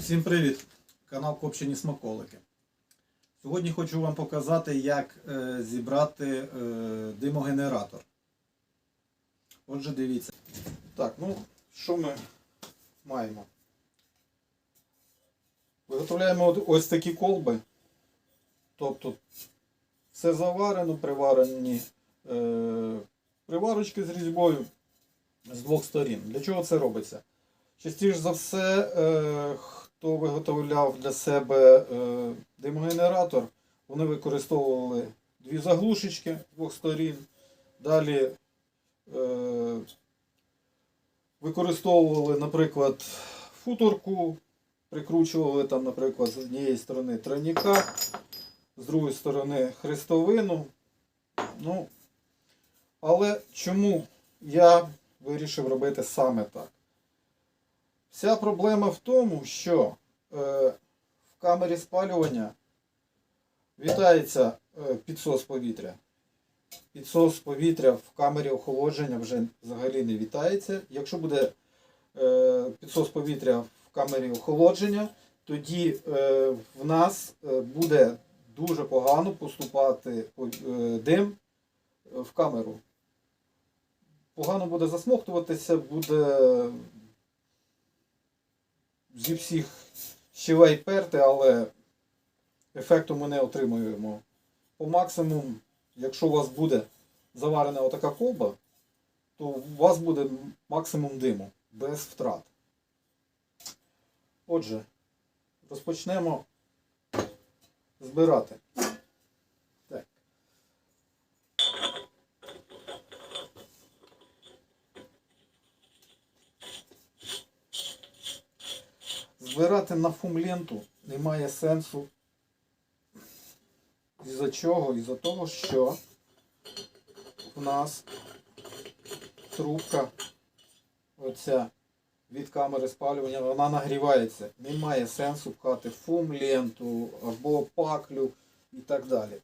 Всім привіт! Канал Копчені Смаколики. Сьогодні хочу вам показати, як е, зібрати е, димогенератор. Отже, дивіться. Так, ну, що ми маємо? Виготовляємо ось такі колби. Тобто все заварено, приварені е, приварочки з різьбою з двох сторін. Для чого це робиться? Частіше за все, е, хто виготовляв для себе е, димогенератор, вони використовували дві заглушечки двох сторін. Далі е, використовували, наприклад, футорку, прикручували там, наприклад, з однієї сторони тройника, з другої сторони хрестовину. Ну, але чому я вирішив робити саме так? Вся проблема в тому, що е, в камері спалювання вітається е, підсос повітря. Підсос повітря в камері охолодження вже взагалі не вітається. Якщо буде е, підсос повітря в камері охолодження, тоді е, в нас е, буде дуже погано поступати е, дим в камеру. Погано буде засмоктуватися, буде зі всіх щелей перти, але ефекту ми не отримуємо. По максимуму, якщо у вас буде заварена отака колба, то у вас буде максимум диму без втрат. Отже, розпочнемо збирати. Збирати на фумленту немає сенсу. Із-за чого? Із-за того, що в нас трубка оця від камери спалювання, вона нагрівається. Немає сенсу пхати фум-ленту або паклю і так далі.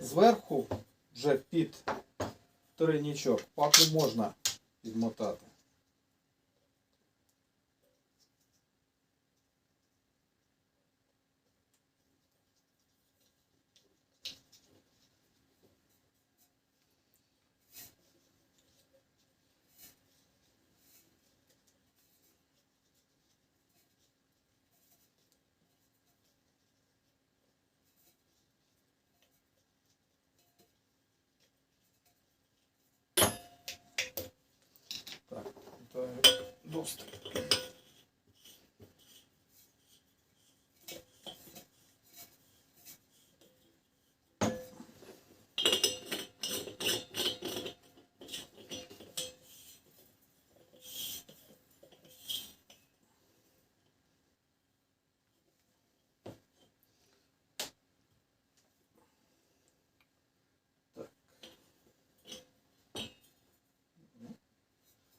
Зверху вже під тройничок паклю можна підмотати. Так, це досить.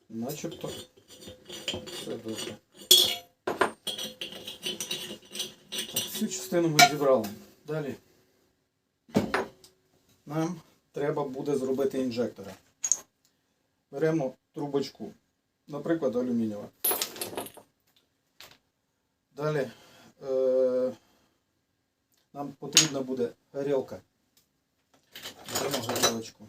Начебто Так, цю частину ми зібрали. Далі нам треба буде зробити інжектора. Беремо трубочку, наприклад, алюмінієва. Далі е, нам потрібна буде горілка. Беремо горілочку.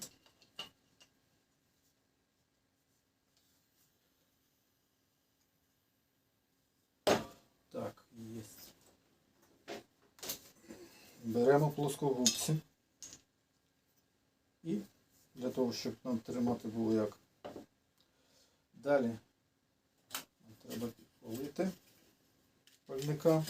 Так, є. Беремо плоскогубці. І для того, щоб нам тримати було як. Далі нам треба підпалити пальника.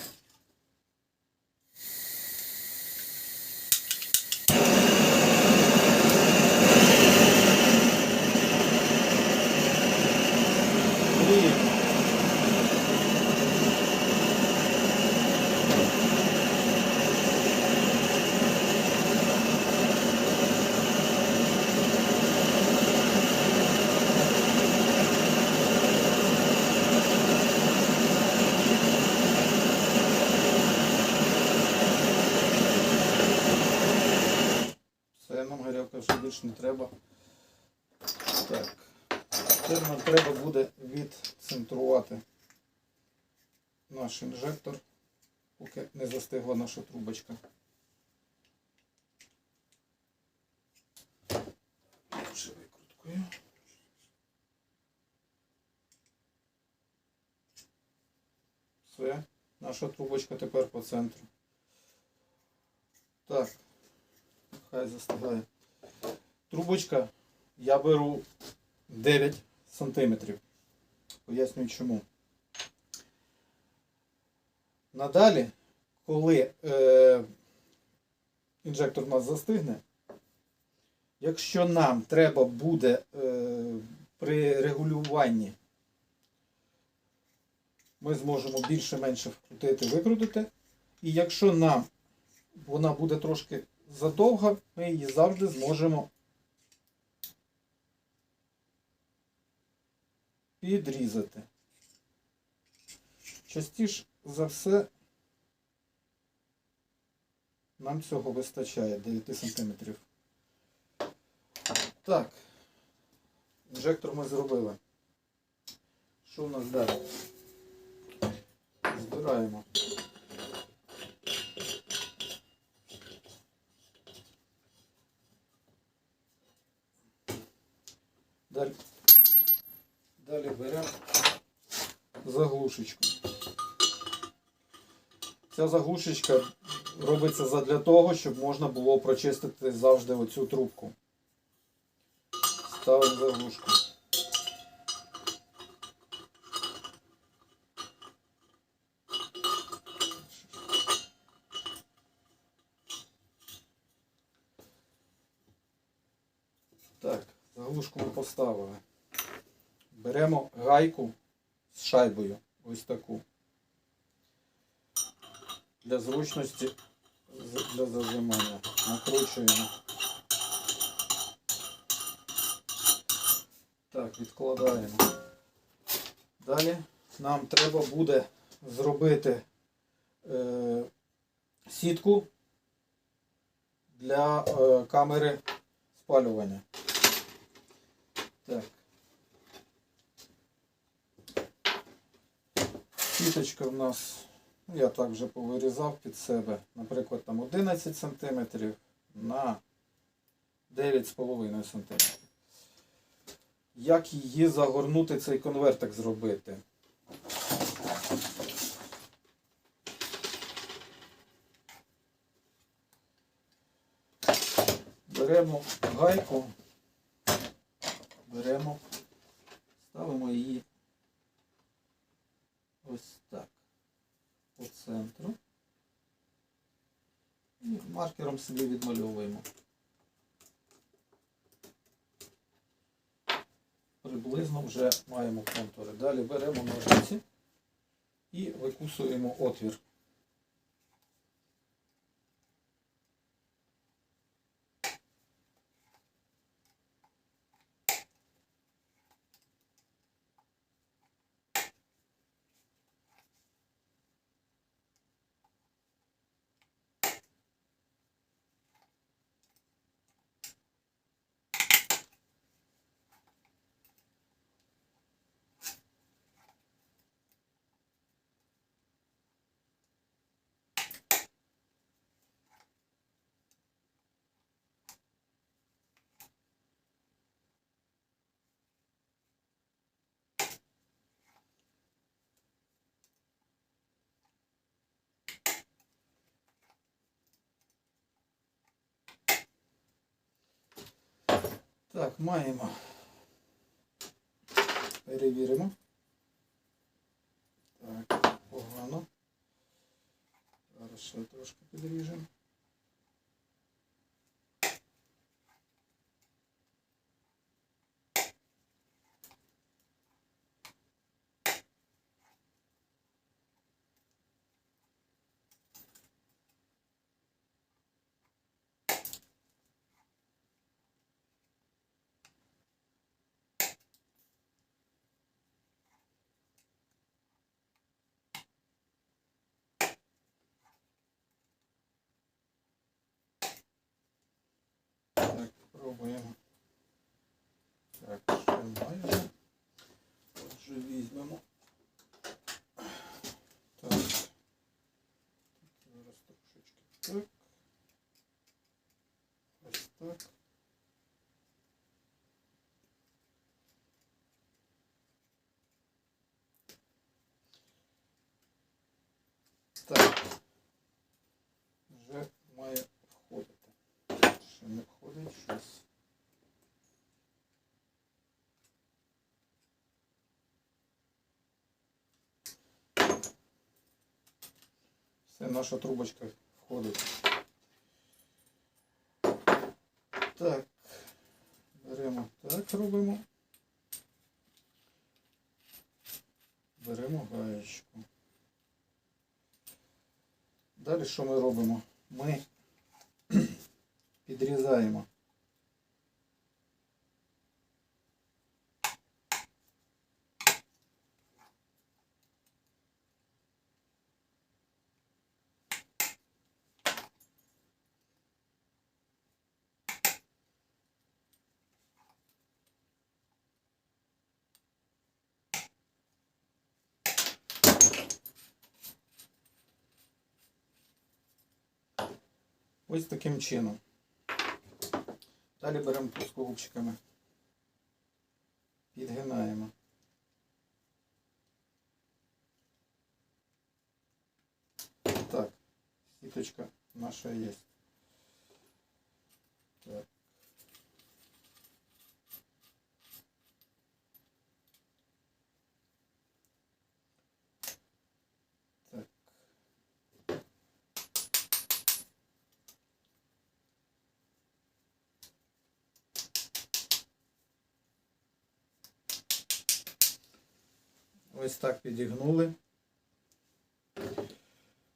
Не треба. Так. Тепер нам треба буде відцентрувати наш інжектор, поки не застигла наша трубочка. Ще викруткою. Все, наша трубочка тепер по центру. Так, хай застигає. Трубочка я беру 9 сантиметрів. Пояснюю чому. Надалі, коли е, інжектор у нас застигне, якщо нам треба буде е, при регулюванні, ми зможемо більше-менше вкрутити, викрутити. І якщо нам вона буде трошки задовга, ми її завжди зможемо підрізати. Частіше за все нам цього вистачає 9 см. Так, інжектор ми зробили. Що у нас далі? Збираємо. Далі, далі беремо заглушечку. Ця заглушечка робиться задля того, щоб можна було прочистити завжди оцю трубку. Ставимо заглушку. Так, заглушку ми поставили. Беремо гайку з шайбою. Ось таку. Для зручності для зажимання. Накручуємо. Так, відкладаємо. Далі нам треба буде зробити е, сітку для е, камери спалювання. Так. Сіточка в нас, ну, я так вже повирізав під себе, наприклад, там 11 см на 9,5 см. Як її загорнути, цей конвертик зробити? Беремо гайку, беремо, ставимо її ось так по центру. І маркером собі відмальовуємо. Приблизно вже маємо контури. Далі беремо ножиці і викусуємо отвір. Так, маємо. Перевіримо. Так, погано. Зараз ще трошки підріжемо. Якщо майже. Отже, візьмемо. Так. Зараз трошечки так. Ось так. Так. Наша трубочка входить. Так. Беремо так, робимо. Беремо гаєчку. Далі що ми робимо? Ми підрізаємо. Ось таким чином. Далі беремо плоскогубчиками. Підгинаємо. Так, сіточка наша є. Так. Ось так підігнули.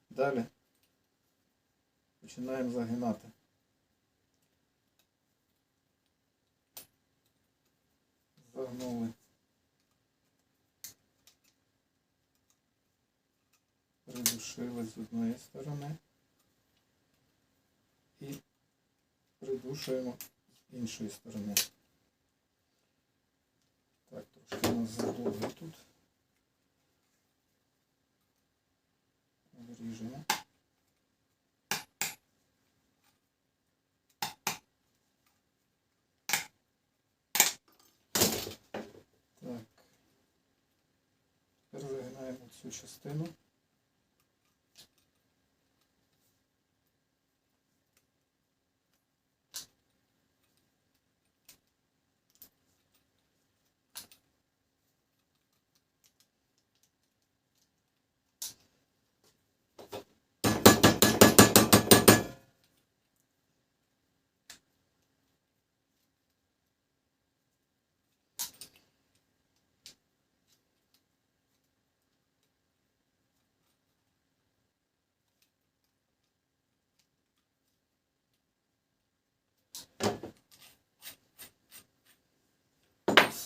Далі починаємо загинати. Загнули. Придушили з одної сторони і придушуємо з іншої сторони. Так, трошки у нас задовго тут. Виріжемо. Так. Тепер загинаємо цю частину.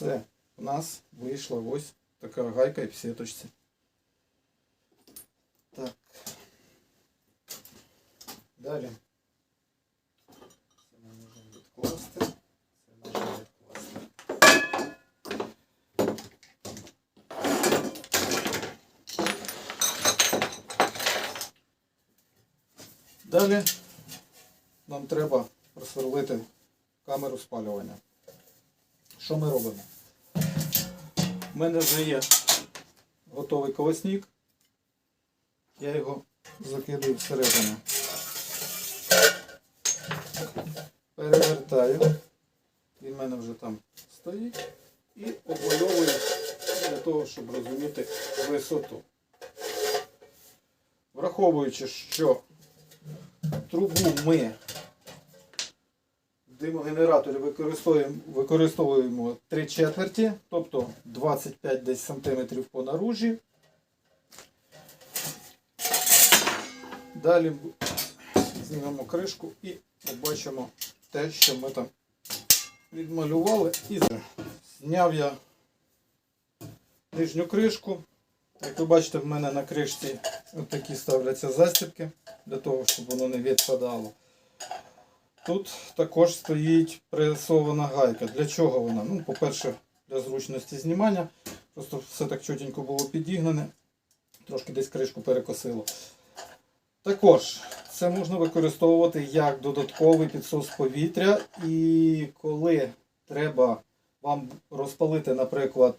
Все, у нас вийшла ось така гайка і сіточці. Так. Далі. Це ми можемо відкласти. Це можемо відкласти. Далі нам треба просверлити камеру спалювання. Що ми робимо? У мене вже є готовий колосник. Я його закидую всередину. Перевертаю. Він в мене вже там стоїть. І обмальовую для того, щоб розуміти висоту. Враховуючи, що трубу ми димогенераторі використовуємо, використовуємо 3 четверті, тобто 25 десь сантиметрів по наружі. Далі знімемо кришку і побачимо те, що ми там відмалювали. І зняв я нижню кришку. Як ви бачите, в мене на кришці такі ставляться застібки для того, щоб воно не відпадало. Тут також стоїть пресована гайка. Для чого вона? Ну, по-перше, для зручності знімання. Просто все так чотенько було підігнане. Трошки десь кришку перекосило. Також це можна використовувати як додатковий підсос повітря. І коли треба вам розпалити, наприклад,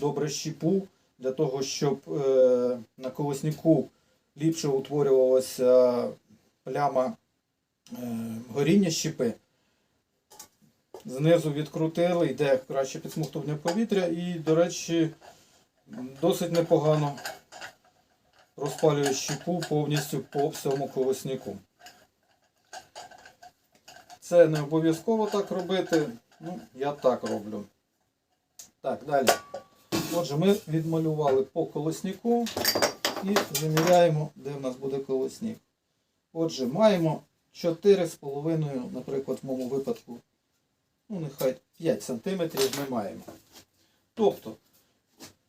добре щіпу, для того, щоб е, на колоснику ліпше утворювалася пляма горіння щіпи. Знизу відкрутили, йде краще підсмоктування повітря і, до речі, досить непогано розпалює щіпу повністю по всьому колоснику. Це не обов'язково так робити. Ну, я так роблю. Так, далі. Отже, ми відмалювали по колоснику і заміряємо, де в нас буде колосник. Отже, маємо 4,5, наприклад, в моєму випадку, ну нехай 5 см ми маємо. Тобто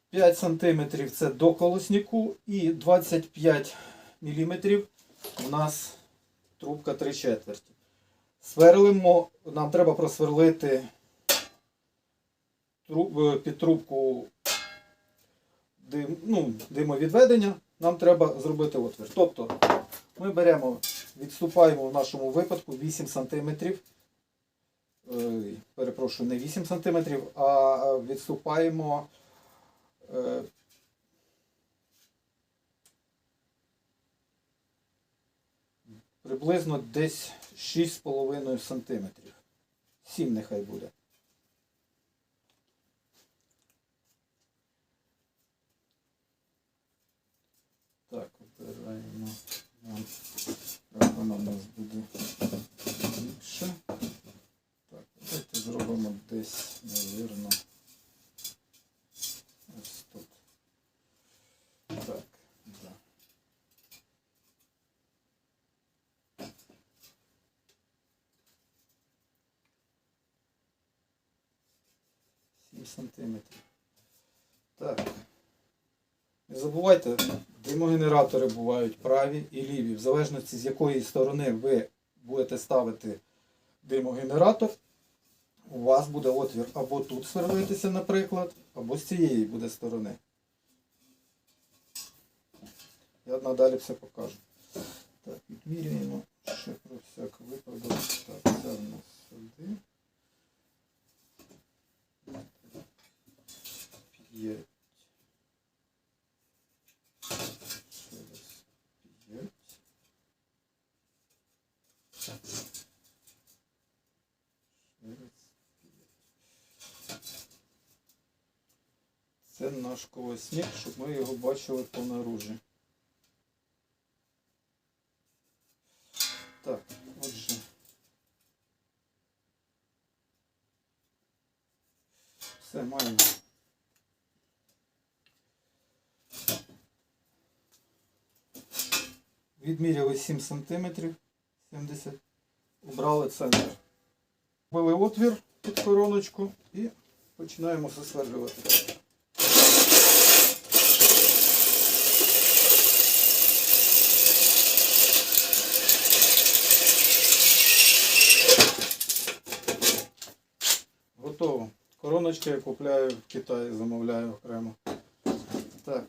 5 см це до колоснику і 25 мм у нас трубка 3 четверті. Сверлимо, нам треба просверлити труб- е, під трубку дим, ну, димовідведення, нам треба зробити отвір. Тобто ми беремо, відступаємо в нашому випадку 8 см. Перепрошую, не 8 см, а відступаємо е, приблизно десь 6,5 см. 7 нехай буде. Так, обираємо. Нам- Так, воно в нас буде більше. Так, давайте зробимо десь, навірно. Ось тут. Так, да. Сім сантиметрів. Так. Не забувайте, Димогенератори бувають праві і ліві. В залежності з якої сторони ви будете ставити димогенератор, у вас буде отвір або тут сверлитися, наприклад, або з цієї буде сторони. Я надалі все покажу. Так, відмірюємо ще про всяк випадок. Так, це в нас сюди. П'ять. Це наш колосник, щоб ми його бачили по наружі. Так, отже. Все, маємо. Відміряли 7 см 70. Убрали центр. Били отвір під короночку і починаємо засверлювати. Короночки я купляю в Китаї, замовляю окремо. Так.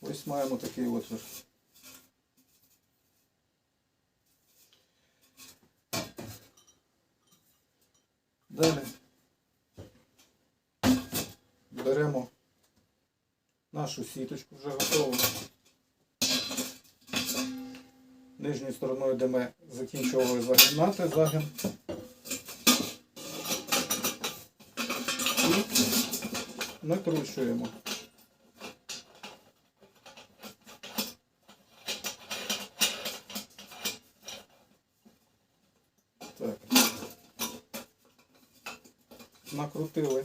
Ось маємо такий отвір. Далі беремо нашу сіточку вже готову. Нижньою стороною, де ми закінчували загинати загин. І накручуємо. Так. Накрутили.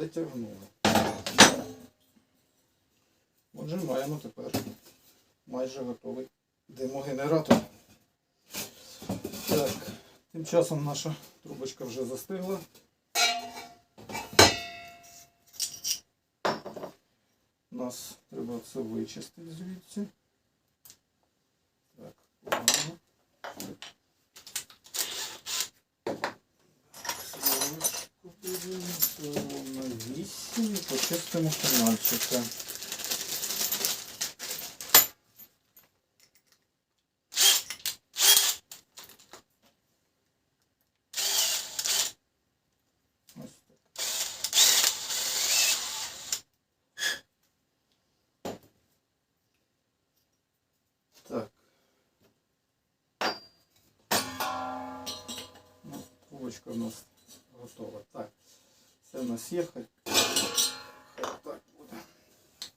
Затягнули. Отже, маємо тепер майже готовий димогенератор. Так, тим часом наша трубочка вже застигла. Нас треба це вичистити звідси. Так, ладно. Сварочку беремо, ставимо на 8 і почистимо канальчика. Ось так. Так. Ну, трубочка в нас готова. Так. Це в нас є. Хай, хай так буде.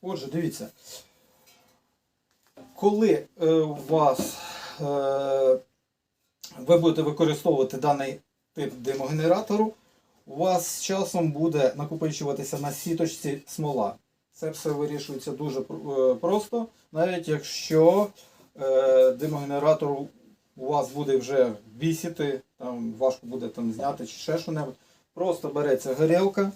Отже, дивіться. Коли е, у вас е, ви будете використовувати даний тип димогенератору, у вас з часом буде накопичуватися на сіточці смола. Це все вирішується дуже е, просто, навіть якщо е, димогенератор у вас буде вже вісіти, там важко буде там зняти чи ще що-небудь. Просто береться горілка,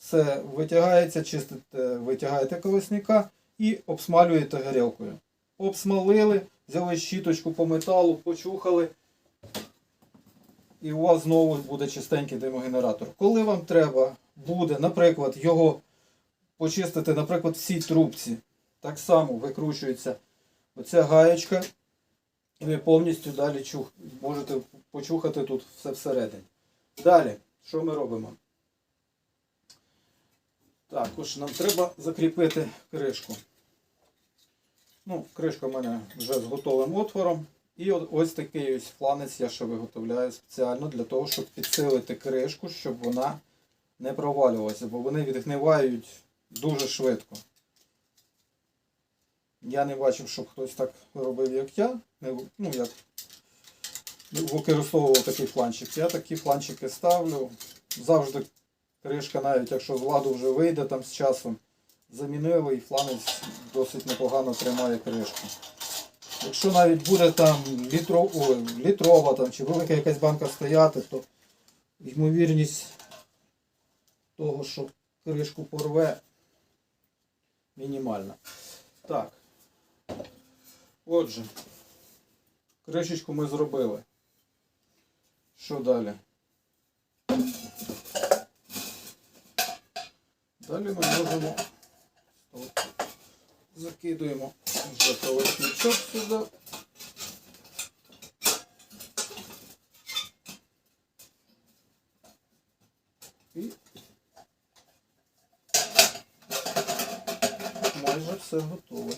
все витягається, чистите, витягаєте колесника і обсмалюєте горілкою. Обсмалили, взяли щіточку по металу, почухали, і у вас знову буде чистенький димогенератор. Коли вам треба буде, наприклад, його почистити, наприклад, в цій трубці, так само викручується оця гаєчка, і ви повністю далі чух, можете почухати тут все всередині. Далі, що ми робимо? Також нам треба закріпити кришку. Ну, кришка в мене вже з готовим отвором. І ось такий ось фланець я ще виготовляю спеціально для того, щоб підсилити кришку, щоб вона не провалювалася, бо вони відгнивають дуже швидко. Я не бачив, щоб хтось так робив, як я. Ну, як використовував такий фланчик. Я такі фланчики ставлю. Завжди кришка, навіть якщо з ладу вже вийде там з часом, замінили і фланець досить непогано тримає кришку. Якщо навіть буде там літро, ой, літрова там, чи велика якась банка стояти, то ймовірність того, що кришку порве, мінімальна. Так. Отже, кришечку ми зробили. Що далі? Далі ми можемо закидуємо вже чок сюди. І майже все готове.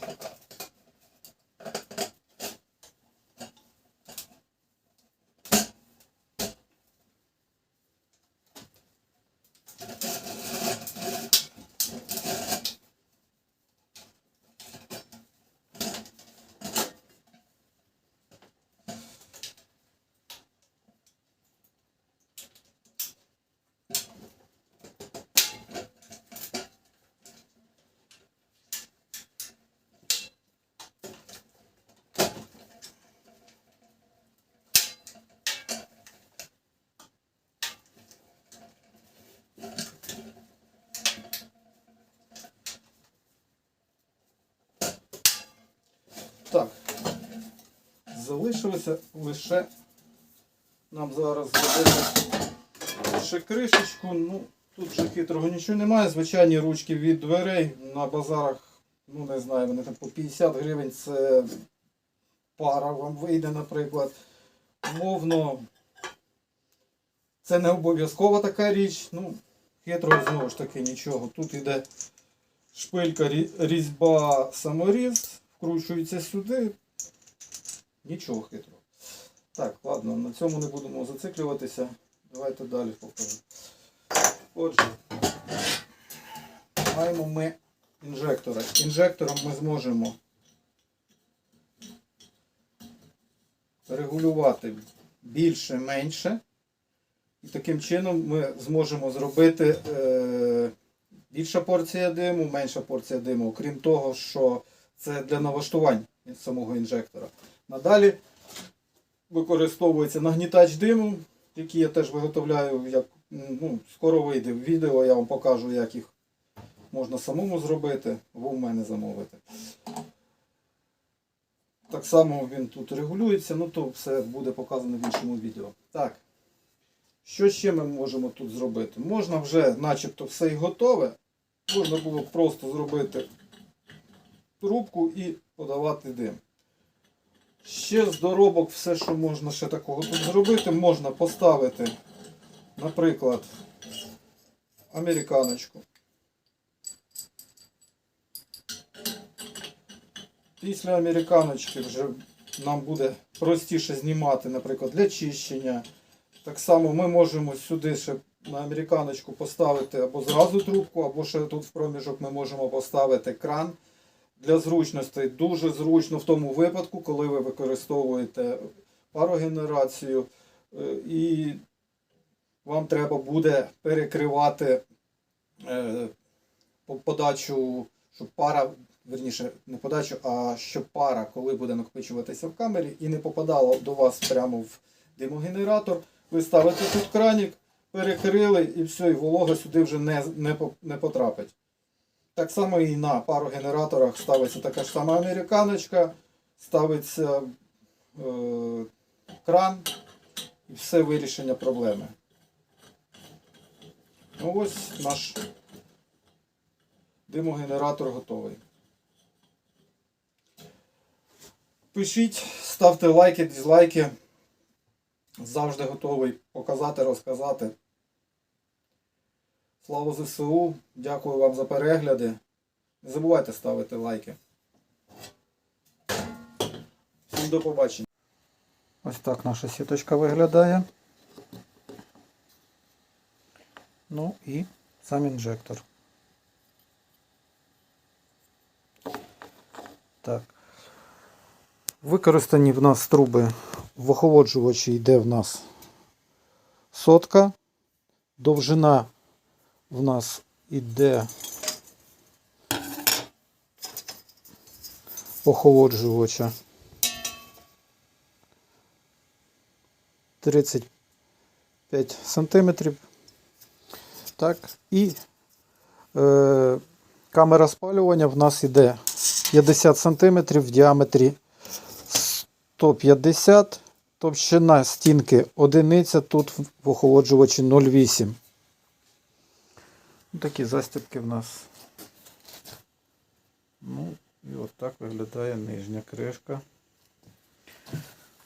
Так. Залишилося лише нам зараз ще кришечку. Ну, тут вже хитрого нічого немає. Звичайні ручки від дверей на базарах, ну не знаю, вони там по 50 гривень це пара вам вийде, наприклад. Мовно, це не обов'язкова така річ. Ну, хитрого знову ж таки нічого. Тут іде шпилька різьба саморіз, вкручується сюди. Нічого хитрого. Так, ладно, на цьому не будемо зациклюватися. Давайте далі покажу. Отже, маємо ми інжектора. Інжектором ми зможемо регулювати більше-менше. І таким чином ми зможемо зробити е, більша порція диму, менша порція диму, окрім того, що це для налаштувань самого інжектора. Надалі використовується нагнітач диму, який я теж виготовляю, як, ну, скоро вийде в відео, я вам покажу, як їх можна самому зробити, або в мене замовити. Так само він тут регулюється, ну то все буде показано в іншому відео. Так. Що ще ми можемо тут зробити? Можна вже начебто все і готове. Можна було просто зробити трубку і подавати дим. Ще з доробок все, що можна ще такого тут зробити, можна поставити, наприклад, американочку. Після американочки вже нам буде простіше знімати, наприклад, для чищення. Так само ми можемо сюди ще на американочку поставити або зразу трубку, або ще тут в проміжок ми можемо поставити кран. Для зручності дуже зручно в тому випадку, коли ви використовуєте парогенерацію е, і вам треба буде перекривати е, подачу, щоб пара, верніше, не подачу, а щоб пара, коли буде накопичуватися в камері і не попадала до вас прямо в димогенератор, ви ставите тут кранік, перекрили і все, і волога сюди вже не, не, не потрапить. Так само і на парогенераторах ставиться така ж сама американочка, ставиться е, кран і все вирішення проблеми. Ну ось наш димогенератор готовий. Пишіть, ставте лайки, дізлайки. Завжди готовий показати, розказати. Слава ЗСУ! Дякую вам за перегляди. Не забувайте ставити лайки. Всім до побачення. Ось так наша сіточка виглядає. Ну і сам інжектор. Так. Використані в нас труби в охолоджувачі йде в нас сотка. Довжина в нас іде охолоджувача 35 сантиметрів. Так, і е, камера спалювання в нас іде 50 сантиметрів в діаметрі 150 Товщина стінки одиниця, тут в охолоджувачі 0,8. Ну, Такі застібки в нас. Ну, і от так виглядає нижня кришка.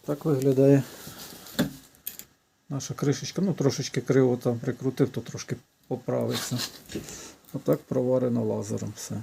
Так виглядає наша кришечка. Ну, трошечки криво там прикрутив, то трошки поправиться. Отак проварено лазером все.